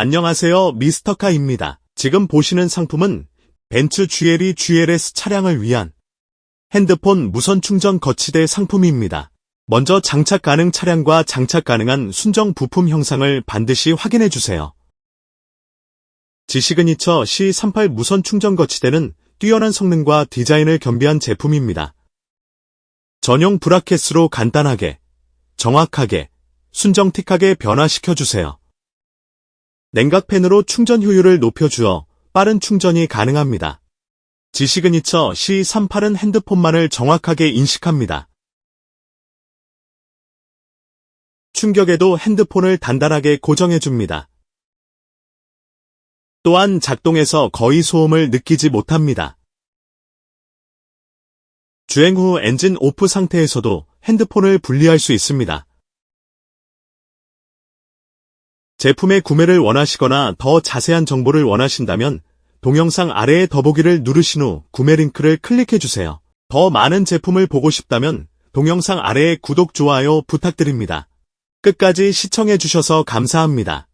안녕하세요 미스터카입니다. 지금 보시는 상품은 벤츠 GLE GLS 차량을 위한 핸드폰 무선 충전 거치대 상품입니다. 먼저 장착 가능 차량과 장착 가능한 순정 부품 형상을 반드시 확인해 주세요. 지시그니처 C38 무선 충전 거치대는 뛰어난 성능과 디자인을 겸비한 제품입니다. 전용 브라켓으로 간단하게, 정확하게, 순정틱하게 변화시켜 주세요. 냉각팬으로 충전 효율을 높여주어 빠른 충전이 가능합니다. 지시그니처 C38은 핸드폰만을 정확하게 인식합니다. 충격에도 핸드폰을 단단하게 고정해줍니다. 또한 작동해서 거의 소음을 느끼지 못합니다. 주행 후 엔진 오프 상태에서도 핸드폰을 분리할 수 있습니다. 제품의 구매를 원하시거나 더 자세한 정보를 원하신다면 동영상 아래의 더보기를 누르신 후 구매 링크를 클릭해주세요. 더 많은 제품을 보고 싶다면 동영상 아래의 구독, 좋아요 부탁드립니다. 끝까지 시청해주셔서 감사합니다.